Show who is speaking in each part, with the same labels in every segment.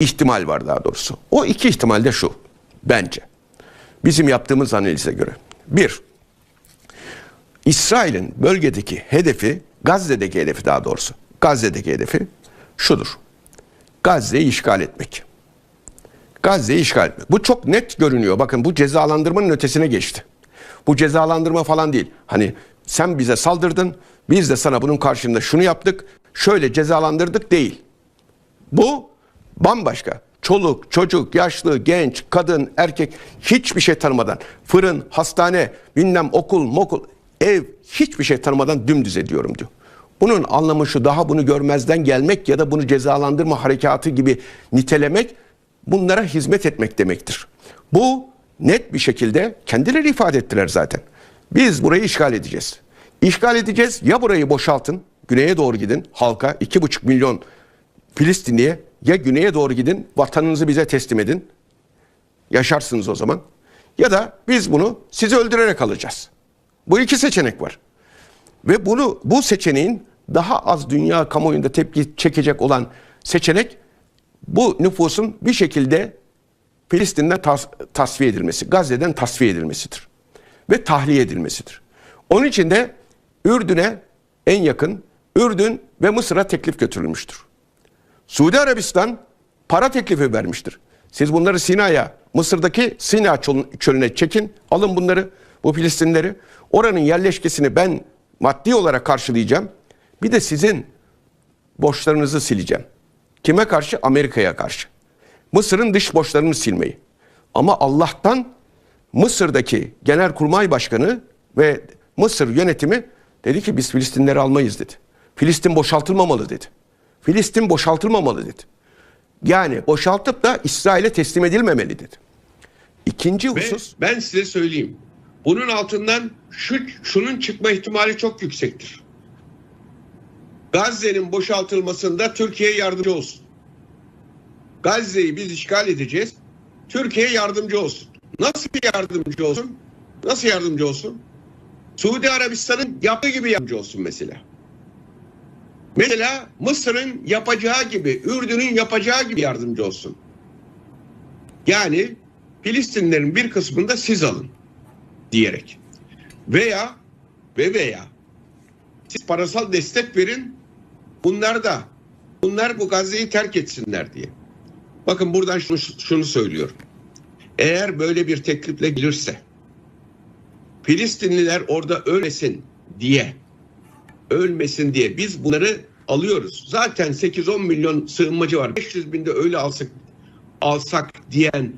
Speaker 1: ihtimal var daha doğrusu. O iki ihtimal de şu bence. Bizim yaptığımız analize göre. Bir, İsrail'in bölgedeki hedefi, Gazze'deki hedefi daha doğrusu. Gazze'deki hedefi şudur. Gazze'yi işgal etmek. Gazze'yi işgal etmek. Bu çok net görünüyor. Bakın bu cezalandırmanın ötesine geçti. Bu cezalandırma falan değil. Hani sen bize saldırdın, biz de sana bunun karşılığında şunu yaptık, şöyle cezalandırdık değil. Bu bambaşka. Çoluk, çocuk, yaşlı, genç, kadın, erkek hiçbir şey tanımadan fırın, hastane, bilmem okul, mokul, ev hiçbir şey tanımadan dümdüz ediyorum diyor. Bunun anlamı şu daha bunu görmezden gelmek ya da bunu cezalandırma harekatı gibi nitelemek bunlara hizmet etmek demektir. Bu net bir şekilde kendileri ifade ettiler zaten. Biz burayı işgal edeceğiz. İşgal edeceğiz ya burayı boşaltın güneye doğru gidin halka 2,5 milyon Filistinliye ya güneye doğru gidin vatanınızı bize teslim edin. Yaşarsınız o zaman. Ya da biz bunu sizi öldürerek alacağız. Bu iki seçenek var. Ve bunu bu seçeneğin daha az dünya kamuoyunda tepki çekecek olan seçenek bu nüfusun bir şekilde Filistin'den tas- tasfiye edilmesi, Gazze'den tasfiye edilmesidir. Ve tahliye edilmesidir. Onun için de Ürdün'e en yakın Ürdün ve Mısır'a teklif götürülmüştür. Suudi Arabistan para teklifi vermiştir. Siz bunları Sina'ya, Mısır'daki Sina çöl- çölüne çekin, alın bunları, bu Filistinleri. Oranın yerleşkesini ben maddi olarak karşılayacağım. Bir de sizin borçlarınızı sileceğim. Kime karşı? Amerika'ya karşı. Mısır'ın dış borçlarını silmeyi. Ama Allah'tan Mısır'daki Genelkurmay Başkanı ve Mısır yönetimi dedi ki biz Filistinleri almayız dedi. Filistin boşaltılmamalı dedi. Filistin boşaltılmamalı dedi. Yani boşaltıp da İsrail'e teslim edilmemeli dedi. İkinci
Speaker 2: Ve
Speaker 1: husus
Speaker 2: ben size söyleyeyim. Bunun altından şu şunun çıkma ihtimali çok yüksektir. Gazze'nin boşaltılmasında Türkiye yardımcı olsun. Gazze'yi biz işgal edeceğiz. Türkiye yardımcı olsun. Nasıl yardımcı olsun? Nasıl yardımcı olsun? Suudi Arabistan'ın yaptığı gibi yardımcı olsun mesela. Mesela Mısır'ın yapacağı gibi, Ürdün'ün yapacağı gibi yardımcı olsun. Yani Filistinlerin bir kısmını da siz alın diyerek. Veya ve veya siz parasal destek verin bunlar da bunlar bu Gazze'yi terk etsinler diye. Bakın buradan şunu, şunu söylüyorum. Eğer böyle bir teklifle gelirse Filistinliler orada ölmesin diye ölmesin diye biz bunları alıyoruz. Zaten 8-10 milyon sığınmacı var. 500 binde öyle alsak alsak diyen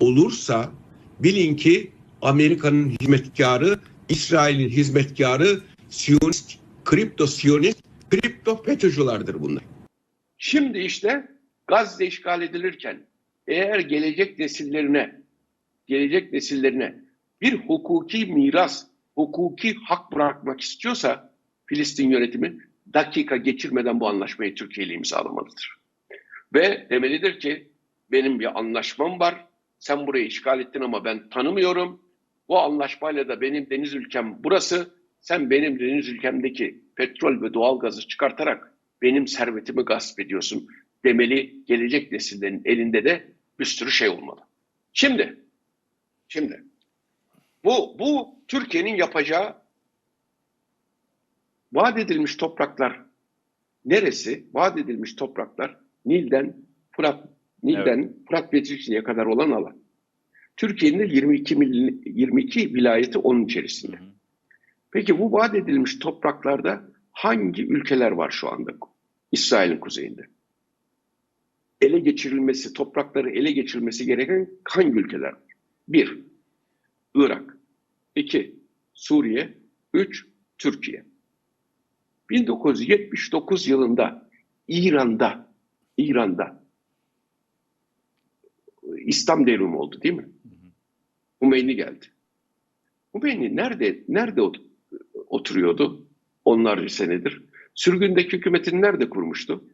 Speaker 2: olursa bilin ki Amerika'nın hizmetkarı, İsrail'in hizmetkarı, Siyonist, kripto Siyonist, kripto FETÖ'cülerdir bunlar. Şimdi işte Gazze işgal edilirken eğer gelecek nesillerine gelecek nesillerine bir hukuki miras, hukuki hak bırakmak istiyorsa Filistin yönetimi dakika geçirmeden bu anlaşmayı Türkiye ile imzalamalıdır. Ve demelidir ki benim bir anlaşmam var. Sen burayı işgal ettin ama ben tanımıyorum. Bu anlaşmayla da benim deniz ülkem burası. Sen benim deniz ülkemdeki petrol ve doğal gazı çıkartarak benim servetimi gasp ediyorsun demeli gelecek nesillerin elinde de bir sürü şey olmalı. Şimdi, şimdi bu, bu Türkiye'nin yapacağı vaat edilmiş topraklar neresi? Vaat edilmiş topraklar Nil'den Fırat, Nil'den Fırat ve Dicle'ye kadar olan alan. Türkiye'nin de 22 mil, 22 vilayeti onun içerisinde. Peki bu vaat edilmiş topraklarda hangi ülkeler var şu anda İsrail'in kuzeyinde? Ele geçirilmesi, toprakları ele geçirilmesi gereken hangi ülkeler var? Bir, Irak. iki Suriye. Üç, Türkiye. 1979 yılında İran'da İran'da İslam devrimi oldu değil mi? Hümeyni geldi. Hümeyni nerede nerede ot- oturuyordu onlarca senedir? Sürgündeki hükümetini nerede kurmuştu?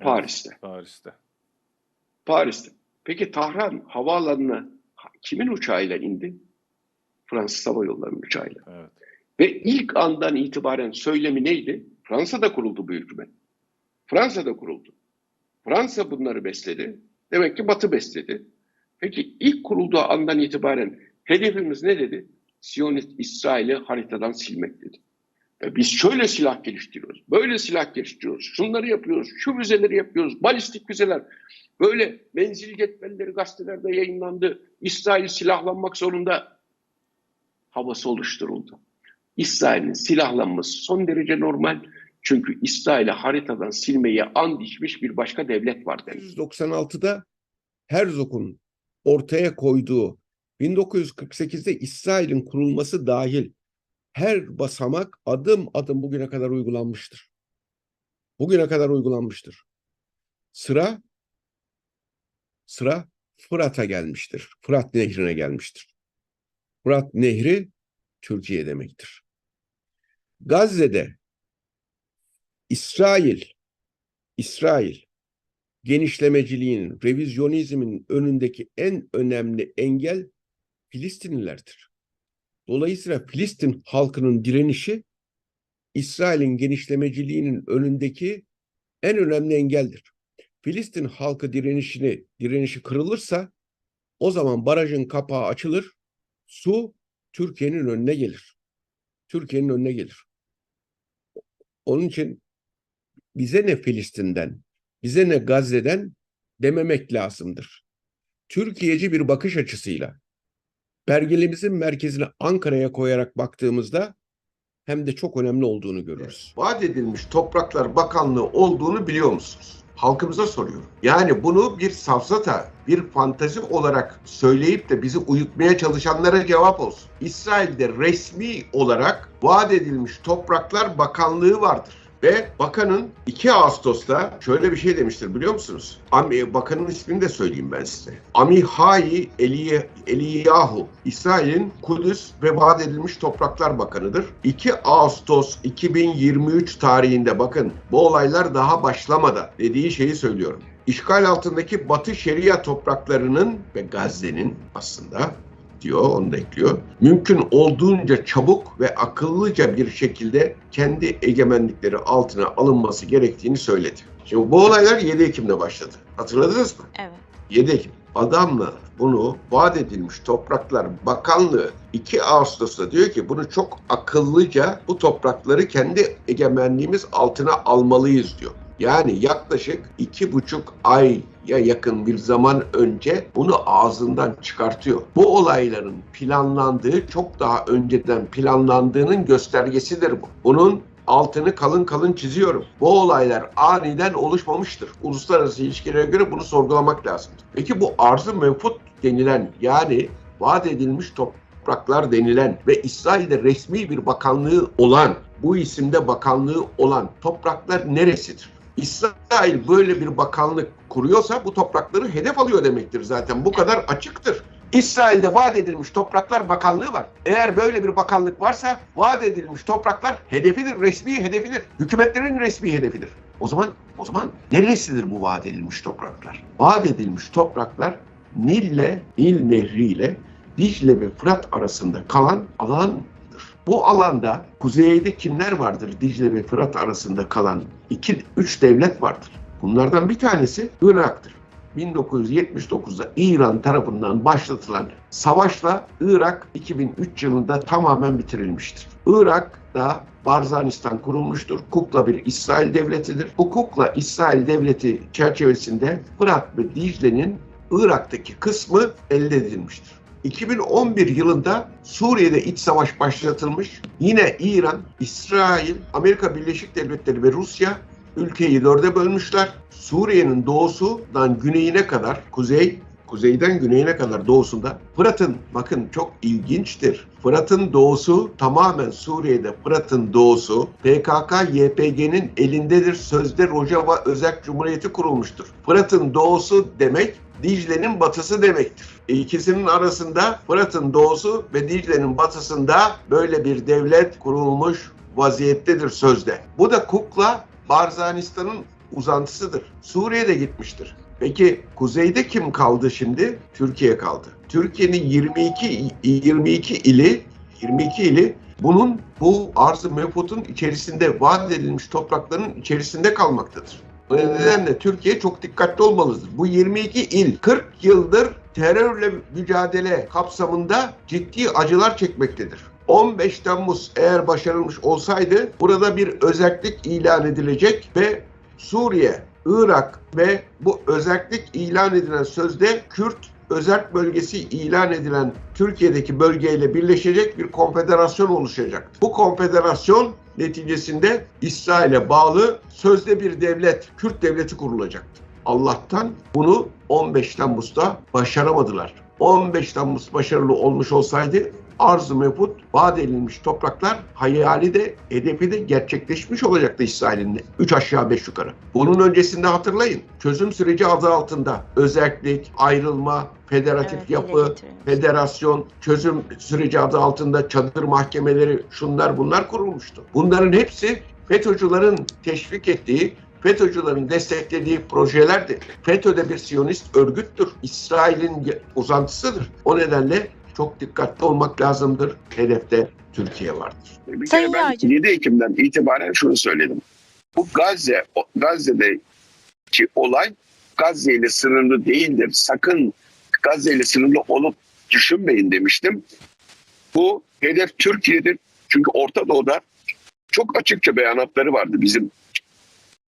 Speaker 2: Paris'te.
Speaker 3: Paris'te.
Speaker 2: Paris'te. Peki Tahran havaalanına kimin uçağıyla indi? Fransız Hava Yolları'nın uçağıyla.
Speaker 3: Evet.
Speaker 2: Ve ilk andan itibaren söylemi neydi? Fransa'da kuruldu bu hükümet. Fransa'da kuruldu. Fransa bunları besledi. Demek ki Batı besledi. Peki ilk kurulduğu andan itibaren hedefimiz ne dedi? Siyonist İsrail'i haritadan silmek dedi. Ve biz şöyle silah geliştiriyoruz, böyle silah geliştiriyoruz, şunları yapıyoruz, şu füzeleri yapıyoruz, balistik füzeler. Böyle menzil cetvelleri gazetelerde yayınlandı. İsrail silahlanmak zorunda havası oluşturuldu. İsrail'in silahlanması son derece normal. Çünkü İsrail'i haritadan silmeye and içmiş bir başka devlet var demek.
Speaker 4: 1996'da Herzog'un ortaya koyduğu 1948'de İsrail'in kurulması dahil her basamak adım adım bugüne kadar uygulanmıştır. Bugüne kadar uygulanmıştır. Sıra sıra Fırat'a gelmiştir. Fırat Nehri'ne gelmiştir. Fırat Nehri Türkiye demektir. Gazze'de İsrail İsrail genişlemeciliğin, revizyonizmin önündeki en önemli engel Filistinlilerdir. Dolayısıyla Filistin halkının direnişi İsrail'in genişlemeciliğinin önündeki en önemli engeldir. Filistin halkı direnişini direnişi kırılırsa o zaman barajın kapağı açılır, su Türkiye'nin önüne gelir. Türkiye'nin önüne gelir. Onun için bize ne Filistin'den, bize ne Gazze'den dememek lazımdır. Türkiye'ci bir bakış açısıyla belgelemizin merkezini Ankara'ya koyarak baktığımızda hem de çok önemli olduğunu görürüz.
Speaker 1: vaat edilmiş Topraklar Bakanlığı olduğunu biliyor musunuz? Halkımıza soruyorum. Yani bunu bir safsata, bir fantazi olarak söyleyip de bizi uyutmaya çalışanlara cevap olsun. İsrail'de resmi olarak vaat edilmiş Topraklar Bakanlığı vardır. Ve bakanın 2 Ağustos'ta şöyle bir şey demiştir biliyor musunuz? Bakanın ismini de söyleyeyim ben size. Amihai Eli, Eliyahu, İsrail'in Kudüs ve vaat edilmiş topraklar bakanıdır. 2 Ağustos 2023 tarihinde bakın bu olaylar daha başlamadan dediği şeyi söylüyorum. İşgal altındaki Batı Şeria topraklarının ve Gazze'nin aslında diyor, onu da ekliyor. Mümkün olduğunca çabuk ve akıllıca bir şekilde kendi egemenlikleri altına alınması gerektiğini söyledi. Şimdi bu olaylar 7 Ekim'de başladı. Hatırladınız mı?
Speaker 5: Evet.
Speaker 1: 7 Ekim. Adamlar bunu vaat edilmiş Topraklar Bakanlığı 2 Ağustos'ta diyor ki bunu çok akıllıca bu toprakları kendi egemenliğimiz altına almalıyız diyor. Yani yaklaşık iki buçuk aya yakın bir zaman önce bunu ağzından çıkartıyor. Bu olayların planlandığı çok daha önceden planlandığının göstergesidir bu. Bunun altını kalın kalın çiziyorum. Bu olaylar aniden oluşmamıştır. Uluslararası ilişkilere göre bunu sorgulamak lazım. Peki bu arzı mevcut denilen yani vaat edilmiş topraklar denilen ve İsrail'de resmi bir bakanlığı olan bu isimde bakanlığı olan topraklar neresidir? İsrail böyle bir bakanlık kuruyorsa bu toprakları hedef alıyor demektir zaten. Bu kadar açıktır. İsrail'de vaat edilmiş topraklar bakanlığı var. Eğer böyle bir bakanlık varsa vaat edilmiş topraklar hedefidir, resmi hedefidir. Hükümetlerin resmi hedefidir. O zaman o zaman neresidir bu vaat edilmiş topraklar? Vaat edilmiş topraklar Nil'le, Nil Nehri ile Dicle ve Fırat arasında kalan alandır. Bu alanda kuzeyde kimler vardır Dicle ve Fırat arasında kalan iki, üç devlet vardır. Bunlardan bir tanesi Irak'tır. 1979'da İran tarafından başlatılan savaşla Irak 2003 yılında tamamen bitirilmiştir. Irak'ta Barzanistan kurulmuştur. Kukla bir İsrail devletidir. Bu Kukla İsrail devleti çerçevesinde Fırat ve Dicle'nin Irak'taki kısmı elde edilmiştir. 2011 yılında Suriye'de iç savaş başlatılmış. Yine İran, İsrail, Amerika Birleşik Devletleri ve Rusya ülkeyi dörde bölmüşler. Suriye'nin doğusundan güneyine kadar, kuzey, kuzeyden güneyine kadar doğusunda Fırat'ın, bakın çok ilginçtir. Fırat'ın doğusu tamamen Suriye'de Fırat'ın doğusu PKK-YPG'nin elindedir. Sözde Rojava Özerk Cumhuriyeti kurulmuştur. Fırat'ın doğusu demek Dicle'nin batısı demektir. İkisinin arasında Fırat'ın doğusu ve Dicle'nin batısında böyle bir devlet kurulmuş vaziyettedir sözde. Bu da Kukla Barzanistan'ın uzantısıdır. Suriye'de gitmiştir. Peki kuzeyde kim kaldı şimdi? Türkiye kaldı. Türkiye'nin 22 22 ili 22 ili bunun bu arz-ı mevcutun içerisinde vaat edilmiş toprakların içerisinde kalmaktadır. Bu nedenle Türkiye çok dikkatli olmalıdır. Bu 22 il 40 yıldır terörle mücadele kapsamında ciddi acılar çekmektedir. 15 Temmuz eğer başarılmış olsaydı burada bir özellik ilan edilecek ve Suriye, Irak ve bu özellik ilan edilen sözde Kürt özerk bölgesi ilan edilen Türkiye'deki bölgeyle birleşecek bir konfederasyon oluşacaktı. Bu konfederasyon neticesinde İsrail'e bağlı sözde bir devlet, Kürt devleti kurulacaktı. Allah'tan bunu 15 Temmuz'da başaramadılar. 15 Temmuz başarılı olmuş olsaydı arz-ı mevcut vaat edilmiş topraklar hayali de hedefi de gerçekleşmiş olacaktı İsrail'in. 3 aşağı 5 yukarı. Bunun öncesinde hatırlayın. Çözüm süreci adı altında özellik, ayrılma, federatif
Speaker 5: Evet,
Speaker 1: yapı, federasyon, çözüm süreci adı altında çadır mahkemeleri, şunlar bunlar kurulmuştu. Bunların hepsi FETÖ'cülerin teşvik ettiği, FETÖ'cülerin desteklediği projelerdi. FETÖ de bir Siyonist örgüttür. İsrail'in uzantısıdır. O nedenle çok dikkatli olmak lazımdır. Hedefte Türkiye vardır.
Speaker 2: Bir
Speaker 5: Sayın
Speaker 2: kere ben
Speaker 5: Yağcı.
Speaker 2: 7 Ekim'den itibaren şunu söyledim. Bu Gazze, Gazze'deki olay Gazze ile sınırlı değildir. Sakın Gazze ile sınırlı olup düşünmeyin demiştim. Bu hedef Türkiye'dir. Çünkü Orta Doğu'da çok açıkça beyanatları vardı. Bizim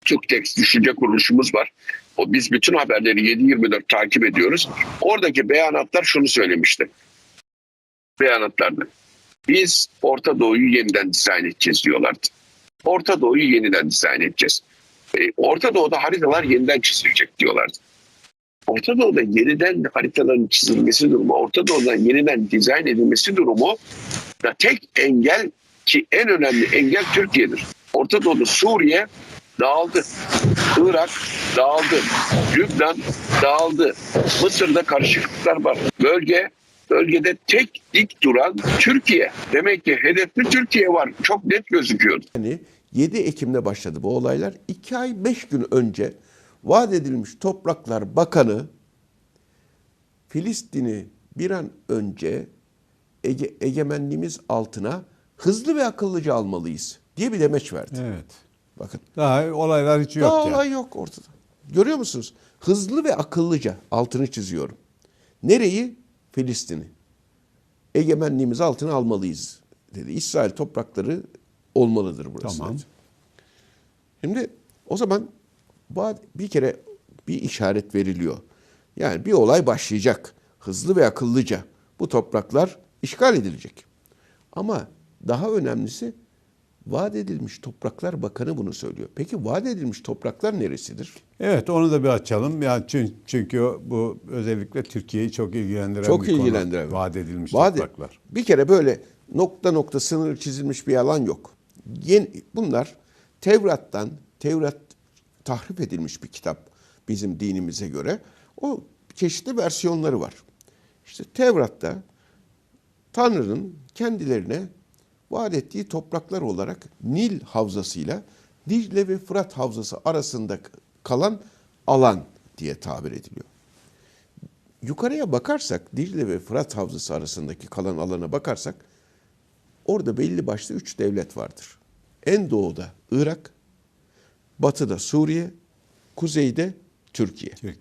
Speaker 2: Türktex düşünce kuruluşumuz var. O biz bütün haberleri 7-24 takip ediyoruz. Oradaki beyanatlar şunu söylemişti. Beyanatlarda. Biz Orta Doğu'yu yeniden dizayn edeceğiz diyorlardı. Orta Doğu'yu yeniden dizayn edeceğiz. E, Orta Doğu'da haritalar yeniden çizilecek diyorlardı. Orta Doğu'da yeniden haritaların çizilmesi durumu, Orta Doğu'dan yeniden dizayn edilmesi durumu da tek engel ki en önemli engel Türkiye'dir. Orta Doğu'da Suriye dağıldı. Irak dağıldı. Lübnan dağıldı. Mısır'da karışıklıklar var. Bölge bölgede tek dik duran Türkiye. Demek ki hedefli Türkiye var. Çok net gözüküyordu.
Speaker 6: Yani 7 Ekim'de başladı bu olaylar. 2 ay 5 gün önce vaat edilmiş Topraklar Bakanı Filistin'i bir an önce ege, egemenliğimiz altına hızlı ve akıllıca almalıyız diye bir demeç verdi.
Speaker 7: Evet.
Speaker 6: Bakın
Speaker 7: Daha olaylar hiç yok
Speaker 6: daha
Speaker 7: yani.
Speaker 6: olay yok ortada. Görüyor musunuz? Hızlı ve akıllıca altını çiziyorum. Nereyi? Filistin'i. Egemenliğimiz altına almalıyız dedi. İsrail toprakları olmalıdır burası.
Speaker 7: Tamam.
Speaker 6: dedi. Şimdi o zaman bir kere bir işaret veriliyor. Yani bir olay başlayacak. Hızlı ve akıllıca bu topraklar işgal edilecek. Ama daha önemlisi vaat edilmiş topraklar bakanı bunu söylüyor. Peki vaat edilmiş topraklar neresidir?
Speaker 7: Evet onu da bir açalım. Yani çünkü, çünkü bu özellikle Türkiye'yi çok ilgilendiren
Speaker 6: Çok
Speaker 7: bir konu.
Speaker 6: ilgilendiren.
Speaker 7: Vaat edilmiş
Speaker 6: Vaat-
Speaker 7: topraklar.
Speaker 6: Bir kere böyle nokta nokta sınır çizilmiş bir alan yok. Yeni, bunlar Tevrat'tan, Tevrat tahrip edilmiş bir kitap bizim dinimize göre. O çeşitli versiyonları var. İşte Tevrat'ta Tanrı'nın kendilerine vaat ettiği topraklar olarak Nil havzasıyla Dicle ve Fırat havzası arasında kalan alan diye tabir ediliyor. Yukarıya bakarsak Dicle ve Fırat havzası arasındaki kalan alana bakarsak orada belli başlı üç devlet vardır. En doğuda Irak, batıda Suriye, kuzeyde Türkiye.
Speaker 7: Türkiye.